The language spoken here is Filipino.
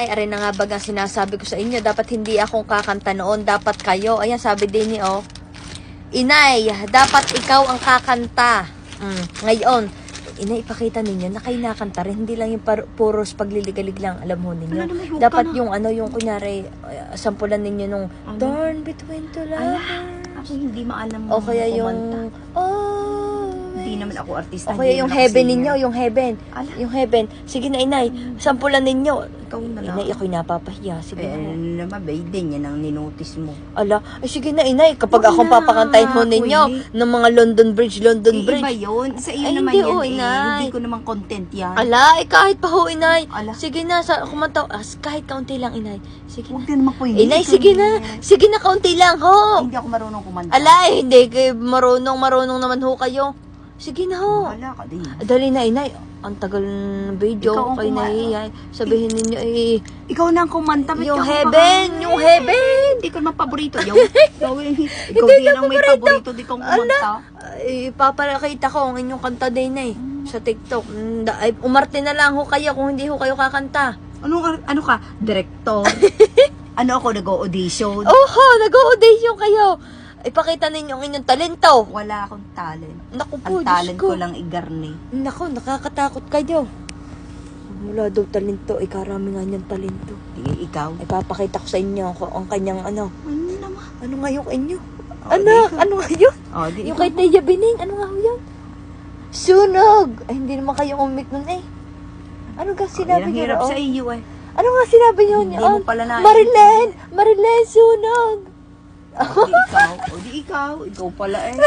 Ay, aray na nga bagang sinasabi ko sa inyo, dapat hindi akong kakanta noon, dapat kayo. Ayan, sabi din ni, oh. Inay, dapat ikaw ang kakanta. Mm, ngayon, inay, ipakita ninyo na kayo nakanta rin. Hindi lang yung par- puros pagliligalig lang, alam mo ninyo. Ala, naman, huwag dapat na. yung ano, yung kunyari, uh, sampulan ninyo nung Ano? Torn between two Ala, lovers. ako hindi maalam O kaya yung, kumanta. oh, Hindi naman ako artista. o kaya hindi yung naman ako heaven singer. ninyo, yung heaven. Ala, Yung heaven. Sige na, inay, sampulan ninyo. ikaw na lang. Inay, ako'y napapahiya. Sige eh, na. naman, bay din yan ang ninotice mo. Ala, ay sige na inay, kapag Wag akong na, papakantayin ho ninyo Queenie. ng mga London Bridge, London Eh, Bridge. iba yun. Sa iyo Ay, naman hindi, yan oh, eh. inay. Hindi ko naman content yan. Ala, eh kahit pa ho inay. Ala. Sige na, sa kumanta, as, kahit kaunti lang inay. Sige Huwag na. din naman po Inay, sige na. Sige na, kaunti lang ho. Hindi ako marunong kumanta. Ala, eh, hindi kayo marunong, marunong naman ho kayo. Sige na ho. Wala ka din. Dali na inay. Ang tagal ng video Ikaw ang kay kuma- nahihiya. Sabihin ninyo eh, Ikaw na ang kumanta. ba't yung ka heaven, kumakain? yung heaven. Hindi ko naman paborito. Yung, ikaw, ikaw din ang may paborito. Di kong kumanta. Ay, papakita ko ang inyong kanta din eh. Sa TikTok. Mm, da- Ay, umarte na lang ho kayo kung hindi ho kayo kakanta. Ano, ano ka? Director? ano ako, nag-audition? Oho, nag-audition kayo. Ipakita ninyo ang inyong talento. Wala akong talent. Naku po, Ang Diyos talent ko. ko lang igarni. Naku, nakakatakot kayo. Wala daw talento. Eh, karami nga niyang talento. Sige, ikaw. Ipapakita ko sa inyo ko ang kanyang ano. Ano naman? Ano nga yung inyo? Oh, Anak, di- ano nga yun? Oh, di Yung ikaw. kay Teya Bining, ano nga ho yun? Sunog! Ay, hindi naman kayo umik nun eh. Ano nga sinabi Ang niyo hirap roon? sa iyo eh. Ano nga sinabi niyo Hindi mo pala na- Marilen! Marilen, sunog! O, di ikaw. O, di ikaw. Ikaw pala eh.